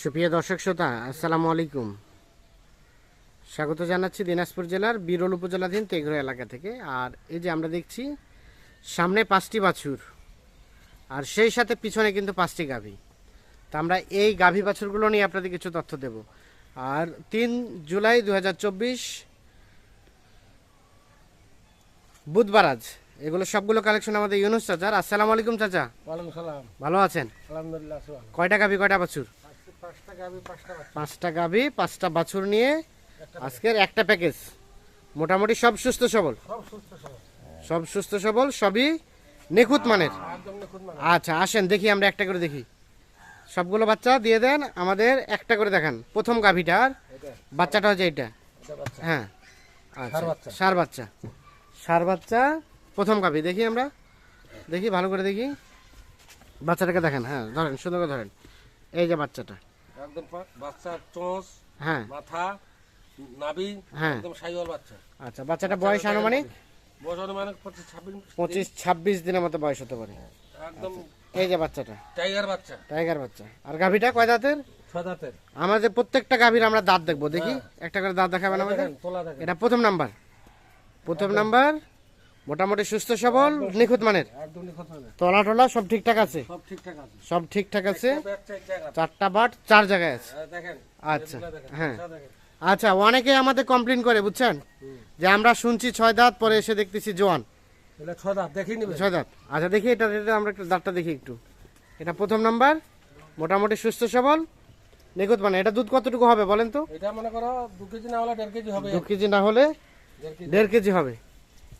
সুপ্রিয় দর্শক শ্রোতা আসসালামু আলাইকুম। স্বাগত জানাচ্ছি দিনাজপুর জেলার বিরল উপজেলাধীন তেঘরা এলাকা থেকে। আর এই যে আমরা দেখছি সামনে পাঁচটি বাছুর আর সেই সাথে পিছনে কিন্তু পাঁচটি গাভী। তা আমরা এই গাভী বাছুরগুলো নিয়ে আপনাদের কিছু তথ্য দেব। আর তিন জুলাই দু হাজার চব্বিশ বুধবার আজ এগুলো সবগুলো কালেকশন আমাদের ইউনুস চাচার। আসসালামু আলাইকুম চাচা। ওয়ালাইকুম সালাম। ভালো আছেন? আলহামদুলিল্লাহ কয়টা গাভী কয়টা বাছুর? পাঁচটা গাভি পাঁচটা বাছুর। নিয়ে আজকের একটা প্যাকেজ। মোটামুটি সব সুস্থ সবল? সব সুস্থ সবল। সবই নিখুঁত মানের? একদম নিখুঁত মানে আচ্ছা আসেন দেখি আমরা একটা করে দেখি। সবগুলো বাচ্চা দিয়ে দেন আমাদের একটা করে দেখান। প্রথম গাভীটার বাচ্চাটা হচ্ছে এটা এটা হ্যাঁ আচ্ছা। সার বাচ্চা। সার বাচ্চা প্রথম গাভী দেখি আমরা। দেখি ভালো করে দেখি। বাচ্চাটাকে দেখেন হ্যাঁ ধরেন সুন্দর করে ধরেন। এই যে বাচ্চাটা। একদম বাচ্চা চোঁচ হ্যাঁ। মাথা নাভি হ্যাঁ। একদম সাইওয়াল বাচ্চা। আচ্ছা বাচ্চাটা বয়স আনুমানিক? বয়স অনুমানিক পঁচিশ ছাব্বিশ পঁচিশ ছাব্বিশ দিনের মতো বয়স হতে পারে। একদম এই যে বাচ্চাটা। টাইগার বাচ্চা। টাইগার বাচ্চা। আর গাভীটা কয় দাঁতের? ছয় দাঁতের। আমাদের প্রত্যেকটা গাভীর আমরা দাঁত দেখব দেখি? একটা করে দাঁত দেখাবেন আমাদের? এটা প্রথম নাম্বার। প্রথম নাম্বার। মোটামুটি সুস্থ সবল নিখুঁত মানের? মানে তলা টলা সব ঠিকঠাক আছে? সব ঠিকঠাক আছে। চারটা বাট চার জায়গায় আছে? আচ্ছা হ্যাঁ। আচ্ছা অনেকে আমাদের কমপ্লেন করে বুঝছেন? যে আমরা শুনছি ছয় দাঁত পরে এসে দেখতেছি জোয়ান। ছয় দাঁত দেখেই ছয় দাঁত। আচ্ছা দেখি এটা এটা আমরা একটু দাঁতটা দেখি একটু। এটা প্রথম নাম্বার। মোটামুটি সুস্থ সবল নিখুঁত মানে এটা দুধ কতটুকু হবে বলেন তো? এটা মনে করো দু কেজি না হলে দেড় কেজি হবে। দু কেজি না হলে দেড় কেজি হবে।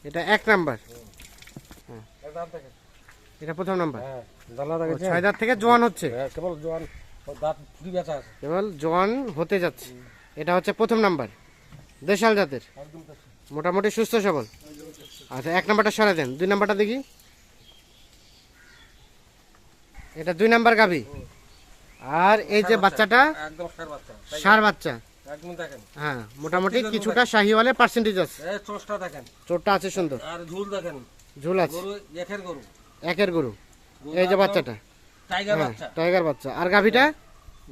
এটা এক নাম্বার। এর এটা প্রথম নাম্বার। হ্যাঁ ছয় দাঁত থেকে জোয়ান হচ্ছে। হ্যাঁ, কেবল জোয়ান দাঁত ফুটি বেচা আছে। কেবল জোয়ান হতে যাচ্ছে। এটা হচ্ছে প্রথম নাম্বার। দেশাল জাতের। মোটামুটি সুস্থ সবল। আচ্ছা এক নাম্বারটা সরে দেন। দুই নাম্বারটা দেখি। এটা দুই নাম্বার গাভি। আর এই যে বাচ্চাটা সার বাচ্চা। একদম দেখেন। হ্যাঁ মোটামুটি কিছুটা পার্সেন্টেজ আছে। এই চোষটা দেখেন। চোরটা আছে সুন্দর। আর ঝুল দেখেন। ঝুল আছে। গরু একের গরু। একের গরু। এই যে বাচ্চাটা। টাইগার হ্যাঁ বাচ্চা। টাইগার বাচ্চা। আর গাভিটা?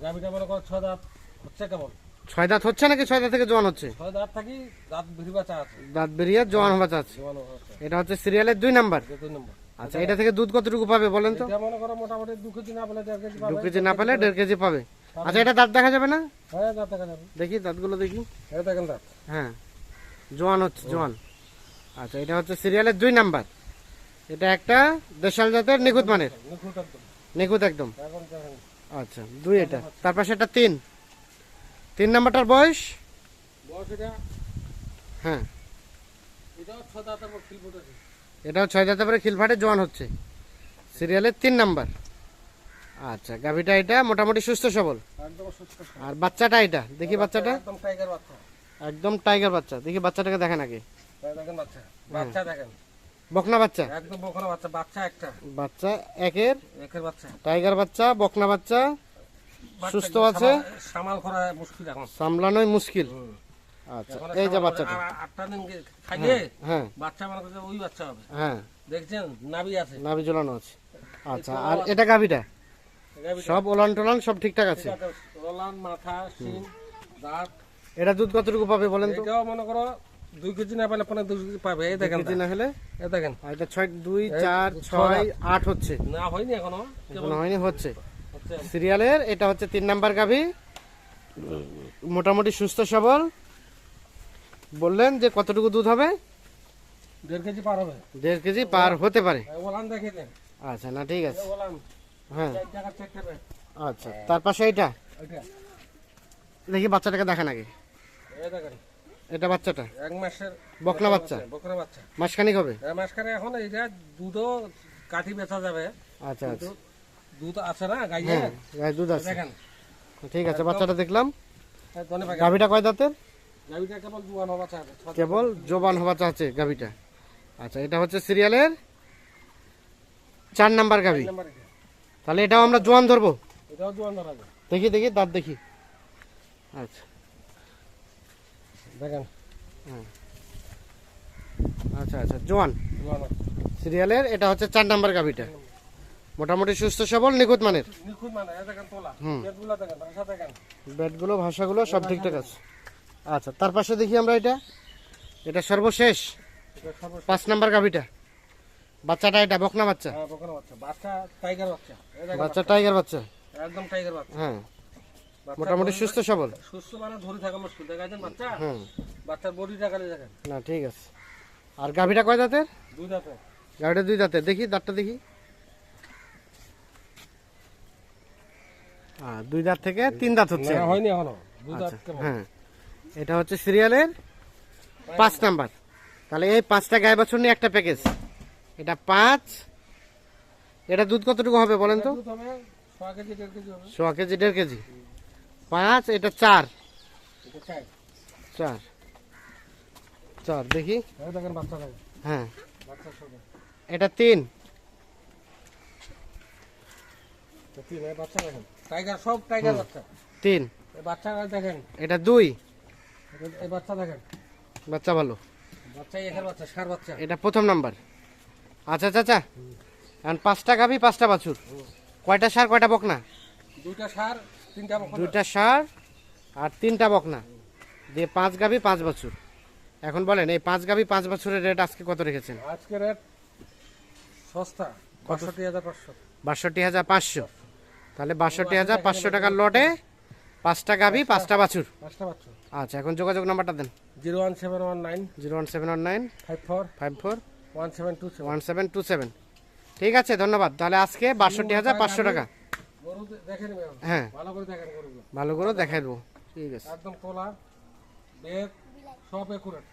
গাভিটা মনে করো ছয় দাঁত হচ্ছে কেমন ছয় দাঁত হচ্ছে নাকি ছয় দাঁত থেকে জোয়ান হচ্ছে? ছয় দাঁত থাকি দাঁত ভিড়ি বাচ্চা আছে। দাঁত বেরিয়ে জোয়ান বাচ্চা আছে। এটা হচ্ছে সিরিয়ালের দুই নাম্বার দুই নম্বর আচ্ছা এটা থেকে দুধ কতটুকু পাবে বলেন তো? মনে করো মোটামুটি দু কেজি না পেলে দু কেজি না পেলে দেড় কেজি পাবে। আচ্ছা এটা দাঁত দেখা যাবে না? হ্যাঁ দাঁত দেখা যাবে দেখি দাঁতগুলো দেখি। এই দেখেন দাঁত। হ্যাঁ জোয়ান হচ্ছে জোয়ান। আচ্ছা এটা হচ্ছে সিরিয়ালের দুই নাম্বার। এটা একটা দেশাল জাতের নিখুঁত মানের। নিখুঁত একদম। আচ্ছা দুই এটা। তার পাশে এটা তিন। তিন নাম্বারটার বয়স? হ্যাঁ। এটাও ছয় দাঁতে পরে খিলফাটে জোয়ান হচ্ছে। সিরিয়ালের তিন নাম্বার। আচ্ছা গাভিটা এটা মোটামুটি সুস্থ সবল? আর বাচ্চাটা এটা? দেখি বাচ্চাটা একদম টাইগার বাচ্চা। একদম টাইগার বাচ্চা। দেখি বাচ্চাটাকে দেখেন আগে বাচ্চা দেখেন। বকনা বাচ্চা? একদম বকনা বাচ্চা বাচ্চা একটা। বাচ্চা একের? একের বাচ্চা। টাইগার বাচ্চা বকনা বাচ্চা। সুস্থ আছে? সামাল- সামাল করা মুশকিল এখন। সামলানোই মুশকিল। আচ্ছা এই যে বাচ্চাটা। আটটা দিন হ্যাঁ বাচ্চা মনে ওই বাচ্চা হবে। হ্যাঁ। দেখছেন? নাভি আছে। নাভি ঝোলানো আছে। আচ্ছা আর এটা গাভীটা? সব ওলান টোলান সব ঠিকঠাক আছে? রোলান মাথা শিং দাঁত। এটা দুধ কতটুকু পাবে বলেন তো? এটাও মনে করো দুই কেজি না পেলে পনেরো দুই কেজি পাবে এই দেখেন কেজি না হলে? এই দেখেন। এটা ছয় দুই চার ছয় আট হচ্ছে। না হয়নি এখনও। এখনও হয়নি হচ্ছে। সিরিয়ালের এটা হচ্ছে তিন নাম্বার গাভি। মোটামুটি সুস্থ সবল। বললেন যে কতটুকু দুধ হবে? দেড় কেজি পার হবে। দেড় কেজি পার হতে পারে। ওলান আচ্ছা না ঠিক আছে। ওলান। হ্যাঁ। আচ্ছা তার পাশে এটা দেখি বাচ্চাটাকে দেখান। আগে এটা বাচ্চাটা? এক মাসের বকনা বাচ্চা? বকরা বাচ্চা। মাসখানিক হবে? মাসখানে এখন এইটা দুধও কাঠি বেচা যাবে। আচ্ছা আচ্ছা। দুধ- দুধ আছে না গাইয়ে? হ্যাঁ গায়ে দুধ আছে। দেখেন। ঠিক আছে বাচ্চাটা দেখলাম। পাকা। গাভিটা কয় দাঁতের? গাভিটা কেবল জুয়ান হওয়া চাবে কেবল জোবান হওয়া চাচ্ছে গাভিটা। আচ্ছা এটা হচ্ছে সিরিয়ালের চার নাম্বার গাভি। নাম্বার এটা তাহলে এটাও আমরা জোয়ান ধরবো? এটাও জুয়ান ধরা যায় দেখি দেখি দাঁত দেখি। আচ্ছা। দেখেন। আচ্ছা আচ্ছা জোয়ান। সিরিয়ালের এটা হচ্ছে চার নাম্বার গাভিটা। মোটামুটি সুস্থ সবল নিখুঁত মানের। মানে ব্যাটগুলো ভাষাগুলো সব ঠিকঠাক আছে। আচ্ছা তার পাশে দেখি আমরা এটা। এটা সর্বশেষ। এটা সর্বশেষ। পাঁচ নাম্বার গাভিটা। বাচ্চাটা এটা বকনা বাচ্চা? হ্যাঁ বকনা বাচ্চা। বাচ্চা টাইগার বাচ্চা। বাচ্চা টাইগার বাচ্চা? একদম টাইগার বাচ্চা। হ্যাঁ। মোটামুটি সুস্থ সবল? সুস্থ মানে ধরে থাকা মুশকিল। দেখাচ্ছেন বাচ্চা? হুম। বাচ্চার বডি দেখালে দেখেন। না ঠিক আছে। আর গাভিটা কয় দাঁতের? দুই দাঁতে গাভিটা দুই দাঁতের। দেখি দাঁতটা দেখি। আর দুই দাঁত থেকে তিন দাঁত হচ্ছে। না, হয়নি এখনও। দুই দাঁত আচ্ছা, হ্যাঁ। এটা হচ্ছে সিরিয়ালের পাঁচ নাম্বার। তাহলে এই পাঁচটা গায়ে বছর নিয়ে একটা প্যাকেজ এটা পাঁচ। এটা দুধ কতটুকু হবে বলেন তো? সোয়া কেজি দেড় কেজি পাঁচ এটা চার। চার। চার। দেখি। হ্যাঁ। এটা তিন। টাইগার সব টাইগার বাচ্চা। তিন। বাচ্চা দেখেন। এটা দুই। এই বাচ্চা দেখেন। বাচ্চা ভালো। বাচ্চা এখানে বাচ্চা সার বাচ্চা। এটা প্রথম নাম্বার। আচ্ছা চাচা এখন পাঁচটা গাভি পাঁচটা বাছুর। কয়টা সার কয়টা বকনা? দুইটা সার তিনটা। দুইটা সার আর তিনটা বকনা। দিয়ে পাঁচ গাভি পাঁচ বছর। এখন বলেন এই পাঁচ গাভি পাঁচ বছরের রেট আজকে কত রেখেছেন? আজকে রেট সস্তা বাষট্টি হাজার পাঁচশো। বাষট্টি হাজার পাঁচশো। তাহলে বাষট্টি হাজার পাঁচশো টাকার লটে পাঁচটা গাভি পাঁচটা বাছুর। পাঁচটা বাচ্চা আচ্ছা এখন যোগাযোগ নাম্বারটা দেন। Zero one seven one nine zero one seven one nine five four. Five four. One seven two seven ঠিক আছে ধন্যবাদ। তাহলে আজকে বাষট্টি হাজার পাঁচশো টাকা। হ্যাঁ। ভালো করে দেখাই দেবো ঠিক আছে। একদম তোলা সব একুরেট